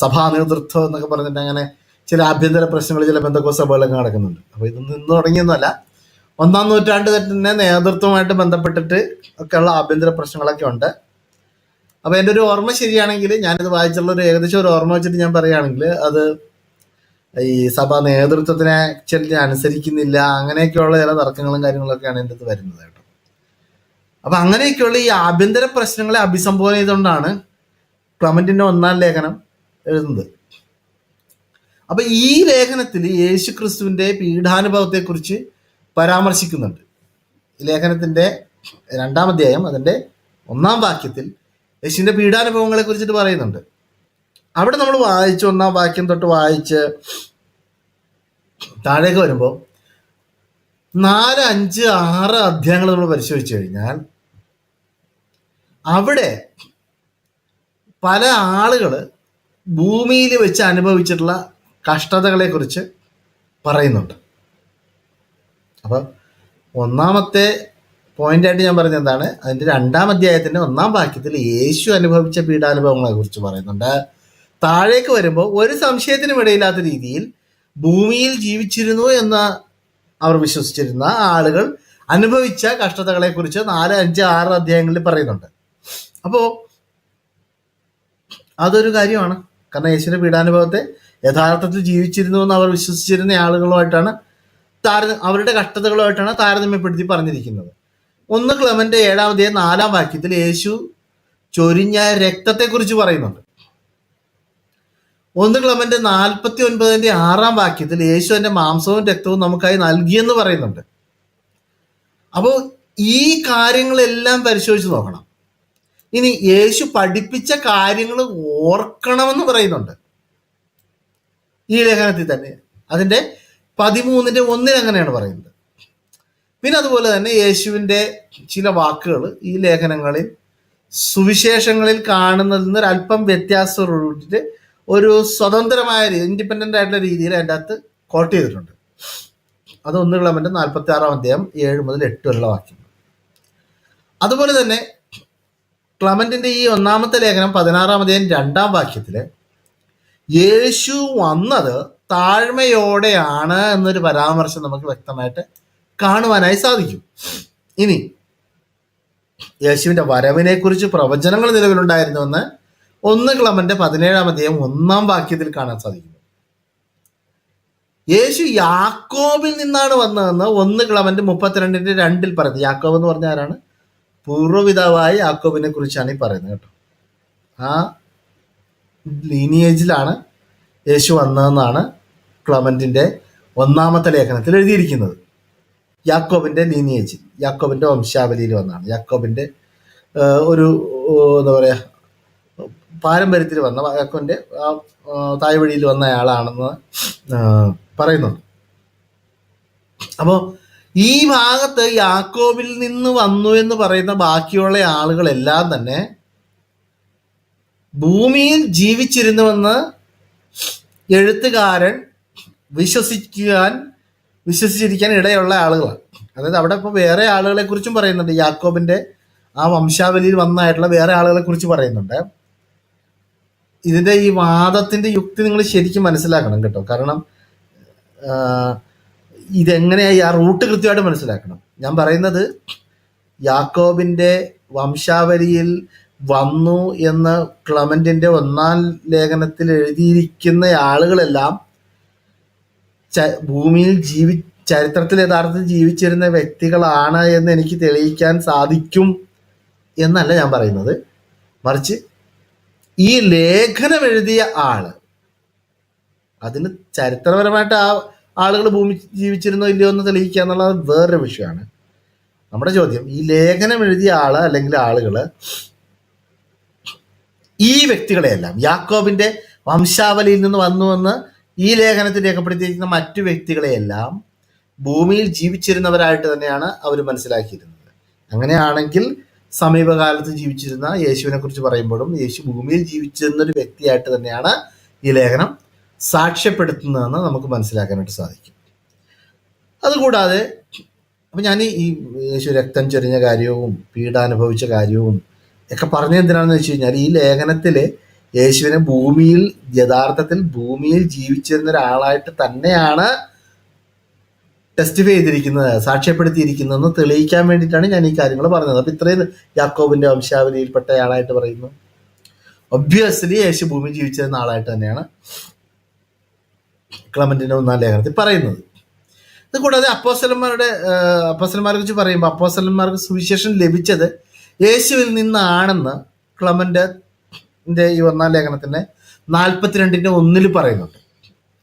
[SPEAKER 1] സഭാ നേതൃത്വം എന്നൊക്കെ പറഞ്ഞിട്ട് അങ്ങനെ ചില ആഭ്യന്തര പ്രശ്നങ്ങൾ ചില ബന്ധക്കോ സഭകളൊക്കെ നടക്കുന്നുണ്ട്. അപ്പോൾ ഇതൊന്നും ഇന്ന് തുടങ്ങിയൊന്നുമല്ല. ഒന്നാം നൂറ്റാണ്ട് തന്നെ നേതൃത്വമായിട്ട് ബന്ധപ്പെട്ടിട്ട് ഒക്കെയുള്ള ആഭ്യന്തര പ്രശ്നങ്ങളൊക്കെ ഉണ്ട്. അപ്പോൾ എന്റെ ഒരു ഓർമ്മ ശരിയാണെങ്കിൽ ഞാനിത് വായിച്ചുള്ള ഒരു ഏകദേശം ഒരു ഓർമ്മ വെച്ചിട്ട് ഞാൻ പറയുകയാണെങ്കിൽ അത് ഈ സഭ നേതൃത്വത്തിനെ ചെല്ലി അനുസരിക്കുന്നില്ല അങ്ങനെയൊക്കെയുള്ള ചില തർക്കങ്ങളും കാര്യങ്ങളൊക്കെയാണ് എന്റെ അടുത്ത് വരുന്നത് കേട്ടോ. അപ്പം അങ്ങനെയൊക്കെയുള്ള ഈ ആഭ്യന്തര പ്രശ്നങ്ങളെ അഭിസംബോധന ചെയ്തുകൊണ്ടാണ് ക്ലമന്റിന്റെ ഒന്നാം ലേഖനം എഴുതുന്നത്. അപ്പൊ ഈ ലേഖനത്തിൽ യേശു ക്രിസ്തുവിന്റെ പീഠാനുഭവത്തെക്കുറിച്ച് പരാമർശിക്കുന്നുണ്ട്. ലേഖനത്തിന്റെ രണ്ടാം അധ്യായം അതിന്റെ ഒന്നാം വാക്യത്തിൽ യേശുവിന്റെ പീഡാനുഭവങ്ങളെ കുറിച്ചിട്ട് പറയുന്നുണ്ട്. അവിടെ നമ്മൾ വായിച്ച് ഒന്നാം വാക്യം തൊട്ട് വായിച്ച് താഴേക്ക് വരുമ്പോൾ നാല് അഞ്ച് ആറ് അധ്യായങ്ങൾ നമ്മൾ പരിശോധിച്ചു കഴിഞ്ഞാൽ അവിടെ പല ആളുകൾ ഭൂമിയിൽ വെച്ച് അനുഭവിച്ചിട്ടുള്ള കഷ്ടതകളെക്കുറിച്ച് പറയുന്നുണ്ട്. അപ്പം ഒന്നാമത്തെ പോയിന്റായിട്ട് ഞാൻ പറഞ്ഞ എന്താണ്? അതിന്റെ രണ്ടാം അധ്യായത്തിന്റെ ഒന്നാം വാക്യത്തിൽ യേശു അനുഭവിച്ച പീഡാനുഭവങ്ങളെ കുറിച്ച് പറയുന്നുണ്ട്. താഴേക്ക് വരുമ്പോൾ ഒരു സംശയത്തിനും ഇടയില്ലാത്ത രീതിയിൽ ഭൂമിയിൽ ജീവിച്ചിരുന്നു എന്ന് അവർ വിശ്വസിച്ചിരുന്ന ആളുകൾ അനുഭവിച്ച കഷ്ടതകളെ കുറിച്ച് നാല് അഞ്ച് ആറ് അധ്യായങ്ങളിൽ പറയുന്നുണ്ട്. അപ്പോൾ അതൊരു കാര്യമാണ്. കാരണം യേശുവിന്റെ പീഡാനുഭവത്തെ യഥാർത്ഥത്തിൽ ജീവിച്ചിരുന്നു എന്ന് അവർ വിശ്വസിച്ചിരുന്ന ആളുകളുമായിട്ടാണ് താര അവരുടെ കഷ്ടതകളുമായിട്ടാണ് താരതമ്യപ്പെടുത്തി പറഞ്ഞിരിക്കുന്നത്. ഒന്ന് ക്ലമന്റെ ഏഴാമതേ നാലാം വാക്യത്തിൽ യേശു ചൊരിഞ്ഞ രക്തത്തെക്കുറിച്ച് പറയുന്നുണ്ട്. ഒന്ന് ക്ലമന്റെ നാൽപ്പത്തി ഒൻപതിന്റെ ആറാം വാക്യത്തിൽ യേശു എന്റെ മാംസവും രക്തവും നമുക്കായി നൽകിയെന്ന് പറയുന്നുണ്ട്. അപ്പോൾ ഈ കാര്യങ്ങളെല്ലാം പരിശോധിച്ച് നോക്കണം. ഇനി യേശു പഠിപ്പിച്ച കാര്യങ്ങൾ ഓർക്കണമെന്ന് പറയുന്നുണ്ട്. ഈ ലേഖനത്തിൽ തന്നെ അതിന്റെ പതിമൂന്നിന്റെ ഒന്നിൽ അങ്ങനെയാണ് പറയുന്നത്. പിന്നെ അതുപോലെ തന്നെ യേശുവിന്റെ ചില വാക്കുകൾ ഈ ലേഖനങ്ങളിൽ സുവിശേഷങ്ങളിൽ കാണുന്നതിൽ നിന്ന് ഒരല്പം വ്യത്യാസത്തോടുകൂടിയിട്ട് ഒരു സ്വതന്ത്രമായ ഇൻഡിപെൻഡന്റ് ആയിട്ടുള്ള രീതിയിൽ അതിന്റെ അകത്ത് കോട്ട് ചെയ്തിട്ടുണ്ട്. അത് ഒന്ന് നാൽപ്പത്തി ആറാം അധ്യായം ഏഴ് മുതൽ എട്ട് വരെയുള്ള വാക്യം. അതുപോലെ തന്നെ ക്ലമന്റിന്റെ ഈ ഒന്നാമത്തെ ലേഖനം പതിനാറാം അധ്യായം രണ്ടാം വാക്യത്തിൽ യേശു വന്നത് താഴ്മയോടെയാണ് എന്നൊരു പരാമർശം നമുക്ക് വ്യക്തമായിട്ട് കാണുവാനായി സാധിക്കും. ഇനി യേശുവിന്റെ വരവിനെ കുറിച്ച് പ്രവചനങ്ങൾ നിലവിലുണ്ടായിരുന്നുവെന്ന് ഒന്ന് ക്ലമന്റെ പതിനേഴാം അധ്യായം ഒന്നാം വാക്യത്തിൽ കാണാൻ സാധിക്കുന്നു. യേശു യാക്കോബിൽ നിന്നാണ് വന്നതെന്ന് ഒന്ന് ക്ലമന്റ് മുപ്പത്തിരണ്ടിന്റെ രണ്ടിൽ പറയുന്നത്. യാക്കോബ് എന്ന് പറഞ്ഞ ആരാണ്? പൂർവപിതാവായ യാക്കോബിനെ കുറിച്ചാണ് ഈ പറയുന്നത് കേട്ടോ. ആ ലീനിയേജിലാണ് യേശു വന്നതെന്നാണ് ക്ലമന്റിന്റെ ഒന്നാമത്തെ ലേഖനത്തിൽ എഴുതിയിരിക്കുന്നത്. യാക്കോബിന്റെ ലീനിയേജ് യാക്കോബിന്റെ വംശാവലിയിൽ വന്നാണ്. യാക്കോബിന്റെ ഒരു എന്താ പറയുക പാരമ്പര്യത്തിൽ വന്ന യാക്കോബിന്റെ തായ്വഴിയിൽ വന്ന ആളാണെന്ന് ആ, പറയുന്നുണ്ട്. അപ്പോൾ ഈ ഭാഗത്ത് യാക്കോബിൽ നിന്ന് വന്നു എന്ന് പറയുന്ന ബാക്കിയുള്ള ആളുകളെല്ലാം തന്നെ ഭൂമിയിൽ ജീവിച്ചിരുന്നുവെന്ന് എഴുത്തുകാരൻ വിശ്വസിക്കാൻ വിശ്വസിച്ചിരിക്കാൻ ഇടയുള്ള ആളുകളാണ്. അതായത് അവിടെ ഇപ്പോൾ വേറെ ആളുകളെ കുറിച്ചും പറയുന്നുണ്ട്. യാക്കോബിന്റെ ആ വംശാവലിയിൽ വന്നായിട്ടുള്ള വേറെ ആളുകളെ കുറിച്ച് പറയുന്നുണ്ട്. ഇതിന്റെ ഈ വാദത്തിന്റെ യുക്തി നിങ്ങൾ ശരിക്കും മനസ്സിലാക്കണം കേട്ടോ. കാരണം ഇതെങ്ങനെയായി ആ റൂട്ട് കൃത്യമായിട്ട് മനസ്സിലാക്കണം. ഞാൻ പറയുന്നത് യാക്കോബിന്റെ വംശാവലിയിൽ വന്നു എന്ന് ക്ലമന്റിന്റെ ഒന്നാം ലേഖനത്തിൽ എഴുതിയിരിക്കുന്ന ആളുകളെല്ലാം ഭൂമിയിൽ ജീവി ചരിത്രത്തിൽ യഥാർത്ഥത്തിൽ ജീവിച്ചിരുന്ന വ്യക്തികളാണ് എന്ന് എനിക്ക് തെളിയിക്കാൻ സാധിക്കും എന്നല്ല ഞാൻ പറയുന്നത്. മറിച്ച് ഈ ലേഖനം എഴുതിയ ആൾ അതിന് ചരിത്രപരമായിട്ട് ആ ആളുകൾ ഭൂമി ജീവിച്ചിരുന്നോ ഇല്ലയോ എന്ന് തെളിയിക്കുക എന്നുള്ളത് വേറൊരു വിഷയമാണ്. നമ്മുടെ ചോദ്യം ഈ ലേഖനം എഴുതിയ ആൾ അല്ലെങ്കിൽ ആളുകൾ ഈ വ്യക്തികളെയെല്ലാം യാക്കോബിന്റെ വംശാവലിയിൽ നിന്ന് വന്നുവെന്ന് ഈ ലേഖനത്തിൽ രേഖപ്പെടുത്തിയിരിക്കുന്ന മറ്റു വ്യക്തികളെയെല്ലാം ഭൂമിയിൽ ജീവിച്ചിരുന്നവരായിട്ട് തന്നെയാണ് അവർ മനസ്സിലാക്കിയിരുന്നത്. അങ്ങനെയാണെങ്കിൽ സമീപകാലത്ത് ജീവിച്ചിരുന്ന യേശുവിനെ കുറിച്ച് പറയുമ്പോഴും യേശു ഭൂമിയിൽ ജീവിച്ചിരുന്ന ഒരു വ്യക്തിയായിട്ട് തന്നെയാണ് ഈ ലേഖനം സാക്ഷ്യപ്പെടുത്തുന്നതെന്ന് നമുക്ക് മനസ്സിലാക്കാനായിട്ട് സാധിക്കും. അതുകൂടാതെ അപ്പം ഞാൻ ഈ യേശു രക്തം ചൊരിഞ്ഞ കാര്യവും പീഡ അനുഭവിച്ച കാര്യവും ഒക്കെ പറഞ്ഞത് എന്തിനാണെന്ന് വെച്ച് കഴിഞ്ഞാൽ ഈ ലേഖനത്തിൽ യേശുവിനെ ഭൂമിയിൽ യഥാർത്ഥത്തിൽ ഭൂമിയിൽ ജീവിച്ചിരുന്ന ഒരാളായിട്ട് തന്നെയാണ് ടെസ്റ്റിഫൈ ചെയ്തിരിക്കുന്നത് സാക്ഷ്യപ്പെടുത്തിയിരിക്കുന്നതെന്ന് തെളിയിക്കാൻ വേണ്ടിയിട്ടാണ് ഞാൻ ഈ കാര്യങ്ങൾ പറഞ്ഞത്. അപ്പം ഇത്രയും യാക്കോബിന്റെ വംശാവലിയിൽപ്പെട്ട ആളായിട്ട് പറയുന്നു. ഒബ്വിയസ്ലി യേശു ഭൂമി ജീവിച്ചിരുന്ന ആളായിട്ട് തന്നെയാണ് ക്ലമന്റിന്റെ ഒന്നാം ലേഖനത്തിൽ പറയുന്നത്. ഇത് കൂടാതെ അപ്പോസലന്മാരുടെ അപ്പോസലന്മാരെ കുറിച്ച് പറയുമ്പോൾ അപ്പോസലന്മാർക്ക് സുവിശേഷം ലഭിച്ചത് യേശുവിൽ നിന്നാണെന്ന് ക്ലമന്റെ ഈ ഒന്നാം ലേഖനത്തിന്റെ നാൽപ്പത്തിരണ്ടിന്റെ ഒന്നിൽ പറയുന്നുണ്ട്.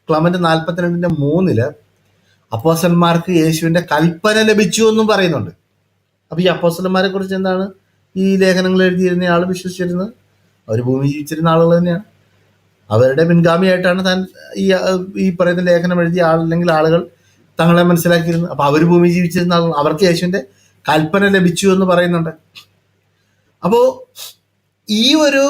[SPEAKER 1] ക്ലമന്റ് നാൽപ്പത്തിരണ്ടിന്റെ മൂന്നിൽ അപ്പോസന്മാർക്ക് യേശുവിന്റെ കൽപ്പന ലഭിച്ചു എന്നും പറയുന്നുണ്ട്. അപ്പൊ ഈ അപ്പോസന്മാരെ കുറിച്ച് എന്താണ് ഈ ലേഖനങ്ങൾ എഴുതിയിരുന്ന ആൾ വിശ്വസിച്ചിരുന്നത്? അവർ ഭൂമി ജീവിച്ചിരുന്ന ആളുകൾ തന്നെയാണ്. അവരുടെ പിൻഗാമിയായിട്ടാണ് താൻ ഈ ഈ പറയുന്ന ലേഖനം എഴുതിയ ആൾ അല്ലെങ്കിൽ ആളുകൾ തങ്ങളെ മനസ്സിലാക്കിയിരുന്നത്. അപ്പൊ അവർ ഭൂമി ജീവിച്ചിരുന്ന ആളുകൾ അവർക്ക് യേശുവിന്റെ കൽപ്പന ലഭിച്ചു എന്ന് പറയുന്നുണ്ട്. അപ്പോ ഈ ഒരു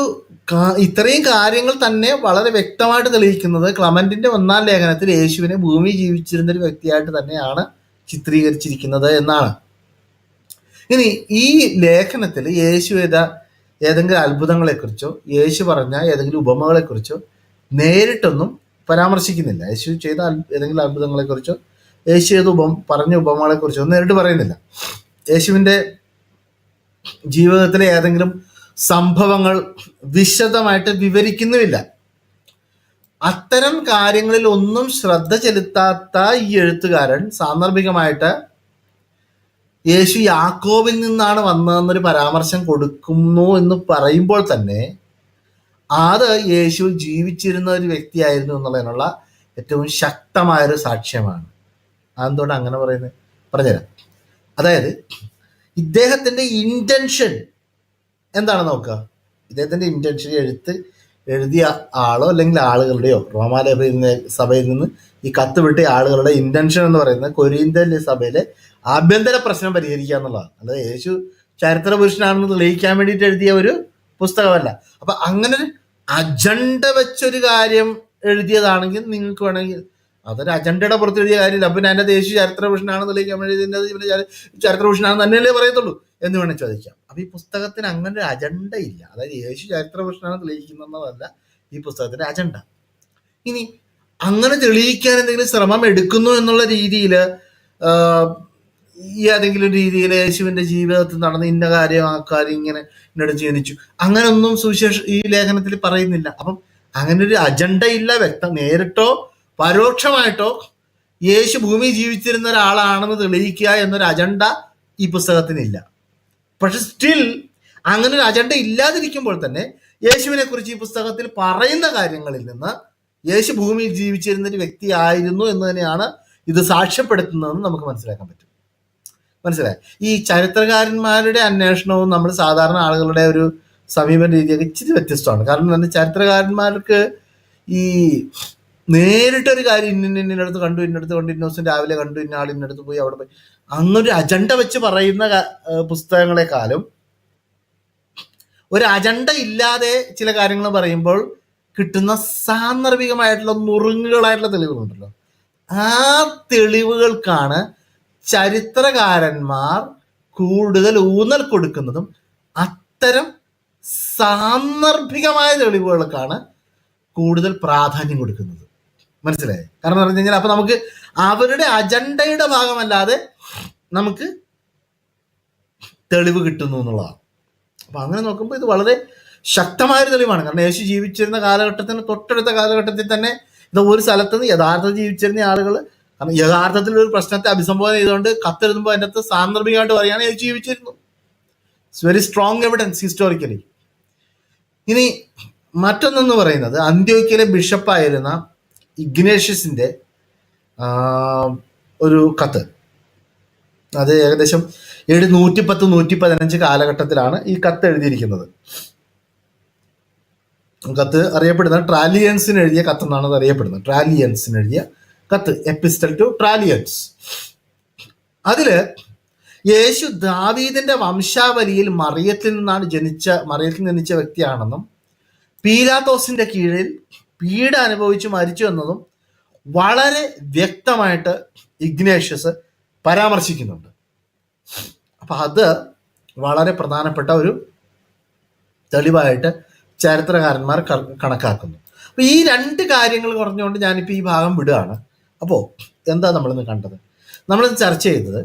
[SPEAKER 1] ഇത്രയും കാര്യങ്ങൾ തന്നെ വളരെ വ്യക്തമായിട്ട് തെളിയിക്കുന്നത് ക്ലമന്റിന്റെ ഒന്നാം ലേഖനത്തിൽ യേശുവിനെ ഭൂമി ജീവിച്ചിരുന്ന ഒരു വ്യക്തിയായിട്ട് തന്നെയാണ് ചിത്രീകരിച്ചിരിക്കുന്നത് എന്നാണ്. ഇനി ഈ ലേഖനത്തിൽ യേശു ചെയ്ത ഏതെങ്കിലും അത്ഭുതങ്ങളെക്കുറിച്ചോ യേശു പറഞ്ഞ ഏതെങ്കിലും ഉപമകളെക്കുറിച്ചോ നേരിട്ടൊന്നും പരാമർശിക്കുന്നില്ല. യേശു ചെയ്ത ഏതെങ്കിലും അത്ഭുതങ്ങളെക്കുറിച്ചോ യേശു ചെയ്ത ഉപം പറഞ്ഞ ഉപമകളെക്കുറിച്ചോ നേരിട്ട് പറയുന്നില്ല. യേശുവിന്റെ ജീവിതത്തിലെ ഏതെങ്കിലും സംഭവങ്ങൾ വിശദമായിട്ട് വിവരിക്കുന്നുമില്ല. അത്തരം കാര്യങ്ങളിൽ ഒന്നും ശ്രദ്ധ ചെലുത്താത്ത ഈ എഴുത്തുകാരൻ സാന്ദർഭികമായിട്ട് യേശു യാക്കോബിൽ നിന്നാണ് വന്നതെന്നൊരു പരാമർശം കൊടുക്കുന്നു എന്ന് പറയുമ്പോൾ തന്നെ അത് യേശു ജീവിച്ചിരുന്ന ഒരു വ്യക്തിയായിരുന്നു എന്നുള്ളതിനുള്ള ഏറ്റവും ശക്തമായൊരു സാക്ഷ്യമാണ്. അതെന്തുകൊണ്ട് അങ്ങനെ പറയുന്നത്? പറഞ്ഞുതരാം. അതായത് ഇദ്ദേഹത്തിന്റെ ഇന്റൻഷൻ എന്താണ് നോക്കുക? ഇദ്ദേഹത്തിന്റെ ഇന്റൻഷൻ എഴുത്ത് എഴുതിയ ആളോ അല്ലെങ്കിൽ ആളുകളുടെയോ റോമാലയ സഭയിൽ നിന്ന് ഈ കത്ത് വിട്ടിയ ആളുകളുടെ ഇന്റൻഷൻ എന്ന് പറയുന്നത് കൊരീന്തൻ സഭയിലെ ആഭ്യന്തര പ്രശ്നം പരിഹരിക്കുക എന്നുള്ളതാണ്. അല്ലാതെ യേശു ചരിത്ര പുരുഷനാണെന്ന് തെളിയിക്കാൻ വേണ്ടിയിട്ട് എഴുതിയ ഒരു പുസ്തകമല്ല. അപ്പൊ അങ്ങനെ ഒരു അജണ്ട വെച്ചൊരു കാര്യം എഴുതിയതാണെങ്കിൽ നിങ്ങൾക്ക് വേണമെങ്കിൽ അതൊരു അജണ്ടയുടെ പുറത്ത് എഴുതിയ കാര്യമില്ല. പിന്നെ ഞാൻ ദേശീയ ചരിത്ര പുരുഷനാണെന്ന് തെളിയിക്കാൻ വേണ്ടി എഴുതിയത് ഇവന് ചരി- ചരിത്ര പുരുഷനാണെന്ന് തന്നെയല്ലേ പറയത്തുള്ളൂ എന്ന് വേണേൽ ചോദിക്കാം. അപ്പൊ ഈ പുസ്തകത്തിന് അങ്ങനെ ഒരു അജണ്ട ഇല്ല. അതായത് യേശു ചരിത്ര പുരുഷനാണ് തെളിയിക്കുന്നതല്ല ഈ പുസ്തകത്തിന്റെ അജണ്ട. ഇനി അങ്ങനെ തെളിയിക്കാൻ എന്തെങ്കിലും ശ്രമം എടുക്കുന്നു എന്നുള്ള രീതിയിൽ ഈ ഏതെങ്കിലും രീതിയിൽ യേശുവിന്റെ ജീവിതത്തിൽ നടന്ന ഇന്ന കാര്യം ആ കാര്യം ഇങ്ങനെ എന്നോട് ജനിച്ചു അങ്ങനെയൊന്നും സുവിശേഷ ഈ ലേഖനത്തിൽ പറയുന്നില്ല. അപ്പം അങ്ങനെ ഒരു അജണ്ട ഇല്ല വ്യക്തം. നേരിട്ടോ പരോക്ഷമായിട്ടോ യേശു ഭൂമി ജീവിച്ചിരുന്ന ഒരാളാണെന്ന് തെളിയിക്കുക എന്നൊരു അജണ്ട ഈ പുസ്തകത്തിനില്ല. പക്ഷെ സ്റ്റിൽ അങ്ങനെ ഒരു അജണ്ട ഇല്ലാതിരിക്കുമ്പോൾ തന്നെ യേശുവിനെ കുറിച്ച് ഈ പുസ്തകത്തിൽ പറയുന്ന കാര്യങ്ങളിൽ നിന്ന് യേശു ഭൂമിയിൽ ജീവിച്ചിരുന്ന ഒരു വ്യക്തിയായിരുന്നു എന്ന് തന്നെയാണ് ഇത് സാക്ഷ്യപ്പെടുത്തുന്നതെന്ന് നമുക്ക് മനസ്സിലാക്കാൻ പറ്റും. മനസ്സിലായി? ഈ ചരിത്രകാരന്മാരുടെ അന്വേഷണവും നമ്മൾ സാധാരണ ആളുകളുടെ ഒരു സമീപന രീതിയൊക്കെ ഇച്ചിരി വ്യത്യസ്തമാണ്. കാരണം തന്നെ ചരിത്രകാരന്മാർക്ക് ഈ നേരിട്ടൊരു കാര്യം ഇന്ന ഇന്നടുത്ത് കണ്ടു ഇന്നടുത്ത് കണ്ടു ഇന്ന ദിവസം രാവിലെ കണ്ടു ഇന്ന ആൾ ഇന്നടുത്ത് പോയി അവിടെ പോയി. അങ്ങൊരു അജണ്ട വെച്ച് പറയുന്ന പുസ്തകങ്ങളെക്കാളും ഒരു അജണ്ട ഇല്ലാതെ ചില കാര്യങ്ങൾ പറയുമ്പോൾ കിട്ടുന്ന സാന്ദർഭികമായിട്ടുള്ള നുറുങ്ങുകളായിട്ടുള്ള തെളിവുകളുണ്ടല്ലോ. ആ തെളിവുകൾക്കാണ് ചരിത്രകാരന്മാർ കൂടുതൽ ഊന്നൽ കൊടുക്കുന്നതും അത്തരം സാന്ദർഭികമായ തെളിവുകൾക്കാണ് കൂടുതൽ പ്രാധാന്യം കൊടുക്കുന്നത്. മനസ്സിലായി? കാരണം പറഞ്ഞു കഴിഞ്ഞാൽ അപ്പൊ നമുക്ക് അവരുടെ അജണ്ടയുടെ ഭാഗമല്ലാതെ നമുക്ക് തെളിവ് കിട്ടുന്നു എന്നുള്ളതാണ്. അപ്പൊ അങ്ങനെ നോക്കുമ്പോൾ ഇത് വളരെ ശക്തമായൊരു തെളിവാണ്. കാരണം യേശു ജീവിച്ചിരുന്ന കാലഘട്ടത്തിന് തൊട്ടടുത്ത കാലഘട്ടത്തിൽ തന്നെ ഇത് ഒരു സ്ഥലത്ത് നിന്ന് യഥാർത്ഥത്തിൽ ജീവിച്ചിരുന്ന ആളുകൾ കാരണം യഥാർത്ഥത്തിൽ ഒരു പ്രശ്നത്തെ അഭിസംബോധന ചെയ്തുകൊണ്ട് കത്തെഴുതുമ്പോൾ അതിന്റെ അകത്ത് സാന്ദർഭികമായിട്ട് പറയുകയാണ് യേശു ജീവിച്ചിരുന്നു. It's very strong evidence historically ഇനി മറ്റൊന്നെന്ന് പറയുന്നത് അന്ത്യോക്കിയിലെ ബിഷപ്പായിരുന്ന ഇഗ്നേഷ്യസിന്റെ ഒരു കത്ത്. അത് ഏകദേശം ഏഴ് നൂറ്റി പത്ത് നൂറ്റി പതിനഞ്ച് കാലഘട്ടത്തിലാണ് ഈ കത്ത് എഴുതിയിരിക്കുന്നത്. കത്ത് അറിയപ്പെടുന്ന ട്രാലിയൻസിന് എഴുതിയ കത്ത് എന്നാണ് അത് അറിയപ്പെടുന്നത്. ട്രാലിയൻസിന് എഴുതിയ കത്ത്. Epistle to Trallians. അതിൽ യേശു ദാവീദിന്റെ വംശാവലിയിൽ മറിയത്തിൽ നിന്നാണ് ജനിച്ച മറിയത്തിൽ ജനിച്ച വ്യക്തിയാണെന്നും പീലാത്തോസിന്റെ കീഴിൽ പീഡ അനുഭവിച്ച് മരിച്ചു എന്നതും വളരെ വ്യക്തമായിട്ട് ഇഗ്നേഷ്യസ് പരാമർശിക്കുന്നുണ്ട്. അപ്പൊ അത് വളരെ പ്രധാനപ്പെട്ട ഒരു തെളിവായിട്ട് ചരിത്രകാരന്മാർ കണക്കാക്കുന്നു. അപ്പൊ ഈ രണ്ട് കാര്യങ്ങൾ കുറഞ്ഞുകൊണ്ട് ഞാനിപ്പോൾ ഈ ഭാഗം വിടുകയാണ്. അപ്പോൾ എന്താ നമ്മളിന്ന് കണ്ടത്? നമ്മളിന്ന് ചർച്ച ചെയ്തത്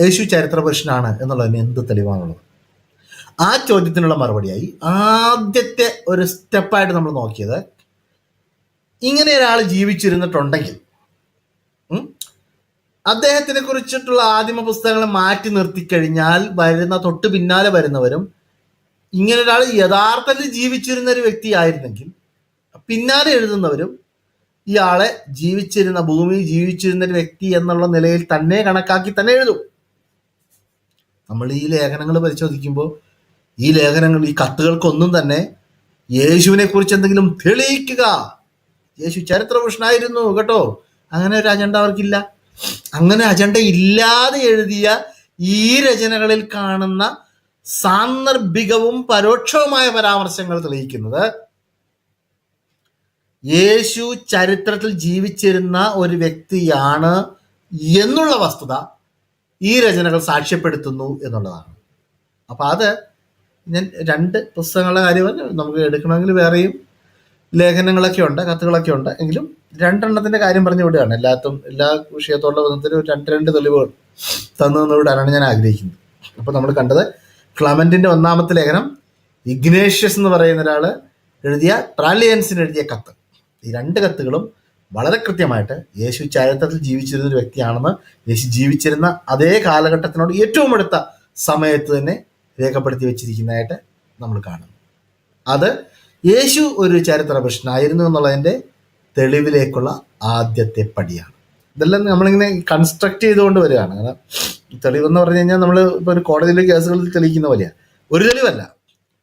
[SPEAKER 1] യേശു ചരിത്രപുരുഷനാണ് എന്നുള്ളതിന് എന്ത് തെളിവാണുള്ളത്? ആ ചോദ്യത്തിനുള്ള മറുപടിയായി ആദ്യത്തെ ഒരു സ്റ്റെപ്പായിട്ട് നമ്മൾ നോക്കിയത് ഇങ്ങനെ ഒരാൾ ജീവിച്ചിരുന്നിട്ടുണ്ടെങ്കിൽ അദ്ദേഹത്തിനെ കുറിച്ചിട്ടുള്ള ആദിമ പുസ്തകങ്ങൾ മാറ്റി നിർത്തിക്കഴിഞ്ഞാൽ വരുന്ന തൊട്ട് പിന്നാലെ വരുന്നവരും ഇങ്ങനെ ഒരാൾ യഥാർത്ഥത്തിൽ ജീവിച്ചിരുന്ന ഒരു വ്യക്തിയായിരുന്നെങ്കിൽ പിന്നാലെ എഴുതുന്നവരും ഇയാളെ ജീവിച്ചിരുന്ന ഭൂമി ജീവിച്ചിരുന്ന ഒരു വ്യക്തി എന്നുള്ള നിലയിൽ തന്നെ കണക്കാക്കി തന്നെ എഴുതും. നമ്മൾ ഈ ലേഖനങ്ങൾ പരിശോധിക്കുമ്പോൾ ഈ ലേഖനങ്ങൾ ഈ കത്തുകൾക്കൊന്നും തന്നെ യേശുവിനെ കുറിച്ച് എന്തെങ്കിലും തെളിയിക്കുക. യേശു ചരിത്രപുരുഷനായിരുന്നു കേട്ടോ. അങ്ങനെ ഒരു അജണ്ട അവർക്കില്ല. അങ്ങനെ അജണ്ട ഇല്ലാതെ എഴുതിയ ഈ രചനകളിൽ കാണുന്ന സാന്ദർഭികവും പരോക്ഷവുമായ പരാമർശങ്ങൾ തെളിയിക്കുന്നത് യേശു ചരിത്രത്തിൽ ജീവിച്ചിരുന്ന ഒരു വ്യക്തിയാണ് എന്നുള്ള വസ്തുത ഈ രചനകൾ സാക്ഷ്യപ്പെടുത്തുന്നു എന്നുള്ളതാണ്. അപ്പൊ അത് ഞാൻ രണ്ട് പുസ്തകങ്ങളുടെ കാര്യം നമുക്ക് എടുക്കണമെങ്കിൽ വേറെയും ലേഖനങ്ങളൊക്കെ ഉണ്ട് കത്തുകളൊക്കെ ഉണ്ട്. എങ്കിലും രണ്ടെണ്ണത്തിന്റെ കാര്യം പറഞ്ഞു വിടുകയാണ്. എല്ലാത്തും എല്ലാ വിഷയത്തോടുള്ള ബന്ധത്തിനും രണ്ട് രണ്ട് തെളിവുകൾ തന്നു തന്നു വിടാനാണ് ഞാൻ ആഗ്രഹിക്കുന്നത്. അപ്പോൾ നമ്മൾ കണ്ടത് ക്ലമന്റിന്റെ ഒന്നാമത്തെ ലേഖനം ഇഗ്നേഷ്യസ് എന്ന് പറയുന്ന ഒരാൾ എഴുതിയ ട്രാലിയൻസിന് എഴുതിയ കത്ത്. ഈ രണ്ട് കത്തുകളും വളരെ കൃത്യമായിട്ട് യേശു ചരിത്രത്തിൽ ജീവിച്ചിരുന്ന ഒരു വ്യക്തിയാണെന്ന് യേശു ജീവിച്ചിരുന്ന അതേ കാലഘട്ടത്തിനോട് ഏറ്റവും അടുത്ത സമയത്ത് തന്നെ രേഖപ്പെടുത്തി വെച്ചിരിക്കുന്നതായിട്ട് നമ്മൾ കാണുന്നു. അത് യേശു ഒരു ചരിത്ര പുരുഷനായിരുന്നു എന്നുള്ളതിന്റെ തെളിവിലേക്കുള്ള ആദ്യത്തെ പടിയാണ്. ഇതെല്ലാം നമ്മളിങ്ങനെ കൺസ്ട്രക്ട് ചെയ്തുകൊണ്ട് വരികയാണ്. കാരണം തെളിവെന്ന് പറഞ്ഞു കഴിഞ്ഞാൽ നമ്മൾ ഇപ്പോൾ ഒരു കോടതിയിലെ കേസുകളിൽ തെളിയിക്കുന്ന പോലെയാണ് ഒരു തെളിവല്ല.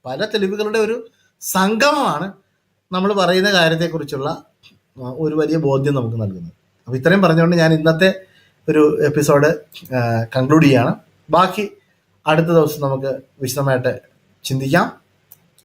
[SPEAKER 1] പല തെളിവുകളുടെ ഒരു സംഗമമാണ് നമ്മൾ പറയുന്ന കാര്യത്തെക്കുറിച്ചുള്ള ഒരു വലിയ ബോധ്യം നമുക്ക് നൽകുന്നത്. അപ്പോൾ ഇത്രയും പറഞ്ഞുകൊണ്ട് ഞാൻ ഇന്നത്തെ ഒരു എപ്പിസോഡ് കൺക്ലൂഡ് ചെയ്യാണ്. ബാക്കി അടുത്ത ദിവസം നമുക്ക് വിശദമായിട്ട് ചിന്തിക്കാം.